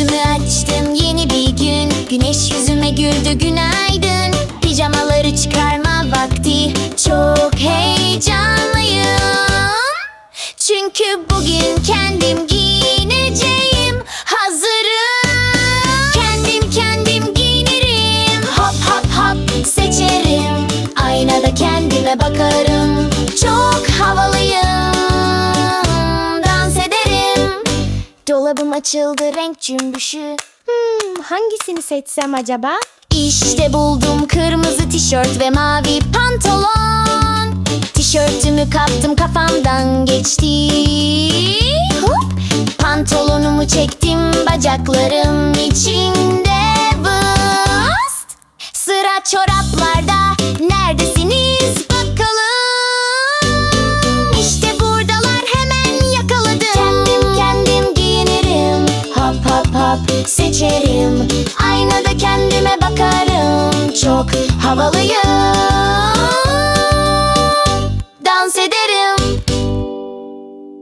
Gözümü açtım yeni bir gün. Güneş yüzüme güldü günaydın. Pijamaları çıkarma vakti. Çok heyecanlıyım. Çünkü bugün kendim giyineceğim. Hazırım. Kendim kendim giyinirim. Hop hop hop seçerim. Aynada kendime bakarım. Çok havalı Dolabım açıldı renk cümbüşü Hmm, hangisini seçsem acaba? İşte buldum kırmızı tişört ve mavi pantolon Tişörtümü kaptım kafamdan geçti Hop! Pantolonumu çektim bacaklarım içinde Vıst! Sıra çoraplarda Hop hop hop seçerim. Aynada kendime bakarım. Çok havalıyım